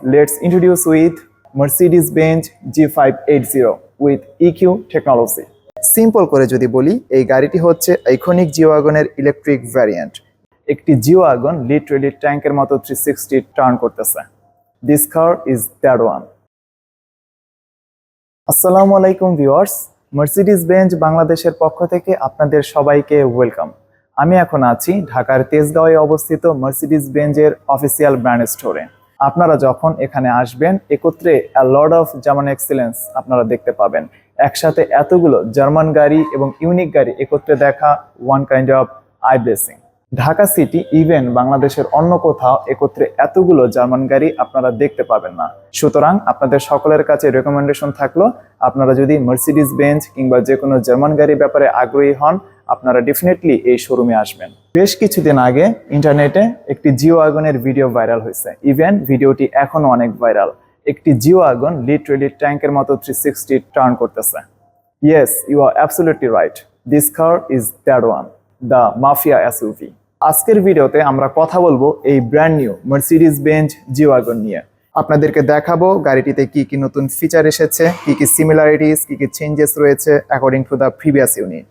let's introduce with Mercedes-Benz G580 with EQ technology. Simple করে যদি বলি, এই গাড়িটি হচ্ছে আইকনিক জিও ওয়াগনের ইলেকট্রিক ভ্যারিয়েন্ট একটি জিও ওয়াগন লিটারেলি ট্যাঙ্কের মতো থ্রি সিক্সটি টার্ন করতেছে। This car is that one আসসালামু আলাইকুম ভিউয়ার্স মার্সিডিজ বেঞ্জ বাংলাদেশের পক্ষ থেকে আপনাদের সবাইকে ওয়েলকাম আমি এখন আছি ঢাকার তেজগাঁওয়ে অবস্থিত মার্সিডিজ বেঞ্জের অফিসিয়াল ব্র্যান্ড স্টোরে আপনারা যখন এখানে আসবেন, একত্রে লর্ড অফ জার্মান এক্সিলেন্স আপনারা দেখতে পাবেন। একসাথে এতগুলো জার্মান গাড়ি এবং ইউনিক গাড়ি একত্রে দেখা one kind of I blessing Dhaka city even বাংলাদেশের অন্য কোথাও একত্রে এতগুলো জার্মান গাড়ি আপনারা দেখতে পাবেন না। সুতরাং আপনাদের সকলের কাছে রেকমেন্ডেশন থাকল, আপনারা যদি মার্সিডিস বেঞ্চ কিংবা যে কোনো জার্মান গাড়ির ব্যাপারে আগ্রহী হন আপনারা ডেফিনেটলি এই শোরুমে আসবেন। বেশ কিছুদিন আগে ইন্টারনেটে একটি জিও আগুনের ভিডিও ভাইরাল হয়েছে। ইভেন ভিডিওটি এখনও অনেক ভাইরাল একটি জিও আগুন লিটারেলি ট্যাঙ্কের মতো থ্রি সিক্সটি টার্ন করতেছে। Yes you are absolutely right this car is that one the mafia SUV আজকের ভিডিওতে আমরা কথা বলব এই brand new Mercedes Benz G আগুন নিয়ে। আপনাদেরকে দেখাবো গাড়িটিতে কি কি নতুন ফিচার এসেছে, কি কি সিমিলারিটিস কি কি চেঞ্জেস রয়েছে according to the previous unit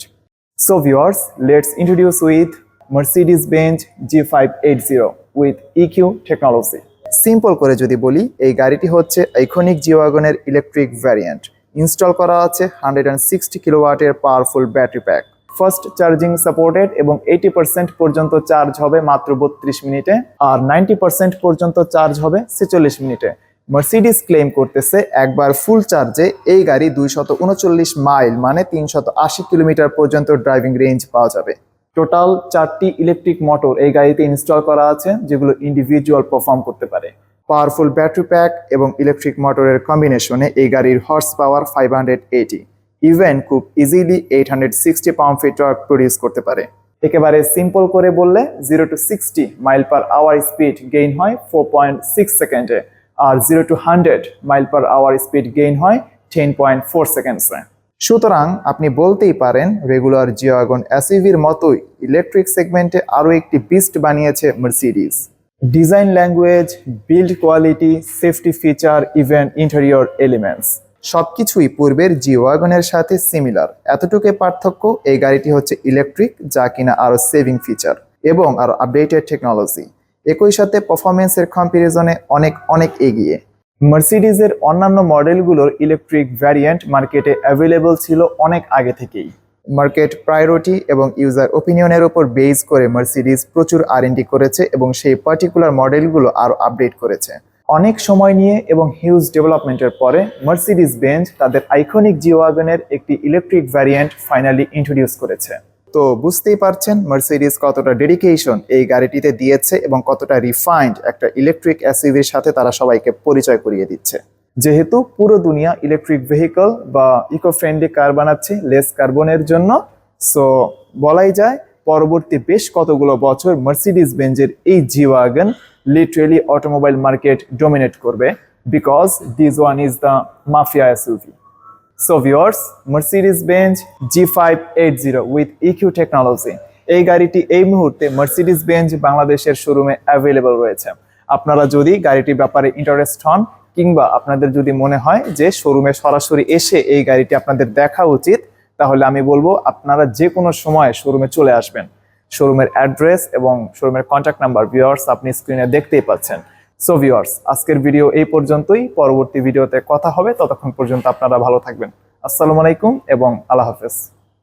with Mercedes Benz G five eight zero with EQ technology simple করে যদি বলি, এই গাড়িটি হচ্ছে আইকনিক জিওয়াগনের ইলেকট্রিক ভ্যারিয়েন্ট ইনস্টল করা আছে hundred and sixty কিলোওয়াটের powerful battery pack fast charging supported এবং এইটি পার্সেন্ট পর্যন্ত চার্জ হবে মাত্র বত্রিশ মিনিটে। আর নাইনটি পার্সেন্ট পর্যন্ত চার্জ হবে ছেচল্লিশ মিনিটে। মার্সিডিস ক্লেম করতেছে একবার ফুল চার্জে এই গাড়ি দুইশত উনচল্লিশ মাইল মানে তিনশত আশি কিলোমিটার পর্যন্ত ড্রাইভিং রেঞ্জ পাওয়া যাবে। টোটাল চারটি ইলেকট্রিক মোটর এই গাড়িতে ইনস্টল করা আছে, যেগুলো ইন্ডিভিজুয়াল পারফর্ম করতে পারে। পাওয়ারফুল ব্যাটারি প্যাক এবং ইলেকট্রিক মোটরের কম্বিনেশনে এই গাড়ির horse power five hundred eighty even খুব easily eight hundred sixty pound feet torque produce করতে পারে। একেবারে সিম্পল করে বললে zero to sixty mile per hour speed gain হয় ফোর পয়েন্ট সিক্স সেকেন্ডে আর zero to hundred mile per hour speed gain হয় ten point four সেকেন্ডসে সুতরাং আপনি বলতেই পারেন রেগুলার জিওয়াগন এসইভির মতোই ইলেকট্রিক সেগমেন্টে আরও একটি বিস্ট বানিয়েছে Mercedes design language build quality safety feature even interior elements সবকিছুই পূর্বের জিওয়াগনের সাথে সিমিলার এতটুকু পার্থক্য এই গাড়িটি হচ্ছে ইলেকট্রিক যা কিনা আরও সেভিং ফিচার এবং আরও আপডেটেড টেকনোলজি একই সাথে পারফরমেন্সের কম্পারিজনে অনেক অনেক এগিয়ে। মার্সিডিজের অন্যান্য মডেলগুলোর ইলেকট্রিক ভ্যারিয়েন্ট মার্কেটে অ্যাভেলেবল ছিল অনেক আগে থেকেই। মার্কেট প্রায়োরিটি এবং ইউজার ওপিনিয়নের ওপর বেস করে মার্সিডিজ প্রচুর আর করেছে এবং সেই পার্টিকুলার মডেলগুলো আরও আপডেট করেছে। অনেক সময় নিয়ে এবং হিউজ ডেভেলপমেন্টের পরে মার্সিডিজ বেঞ্চ তাদের আইকনিক জিওয়াগনের একটি ইলেকট্রিক ভ্যারিয়েন্ট ফাইনালি ইন্ট্রোডিউস করেছে। তো বুঝতেই পারছেন মার্সিডিজ কতটা ডেডিকেশন এই গাড়িটিতে দিয়েছে এবং কতটা রিফাইন্ড একটা ইলেকট্রিক এসইভির সাথে তারা সবাইকে পরিচয় করিয়ে দিচ্ছে। যেহেতু পুরো দুনিয়া ইলেকট্রিক ভেহিকল বা ইকো ফ্রেন্ডলি কার বানাচ্ছে লেস কার্বনের জন্য। সো বলাই যায় পরবর্তী বেশ কতগুলো বছর মার্সিডিজ বেঞ্জের এই G wagon literally automobile market dominate করবে। Because this one is the mafia SUV so viewers Mercedes Benz G five eight zero with EQ technology এই গাড়িটি এই মুহূর্তে মার্সিডিস বেঞ্চ বাংলাদেশের শোরুমে অ্যাভেলেবল রয়েছে। আপনারা যদি গাড়িটির ব্যাপারে ইন্টারেস্ট হন, কিংবা আপনাদের যদি মনে হয় যে শোরুমে সরাসরি এসে এই গাড়িটি আপনাদের দেখা উচিত, তাহলে আমি বলব আপনারা যে কোনো সময় শোরুমে চলে আসবেন। শোরুমের অ্যাড্রেস এবং শোরুমের কন্ট্যাক্ট নাম্বার ভিওয়ার্স আপনি স্ক্রিনে দেখতেই পাচ্ছেন। সো ভিওয়ার্স আজকের ভিডিও এই পর্যন্তই। পরবর্তী ভিডিওতে কথা হবে। ততক্ষণ পর্যন্ত আপনারা ভালো থাকবেন। আসসালামু আলাইকুম এবং আল্লাহ হাফেজ।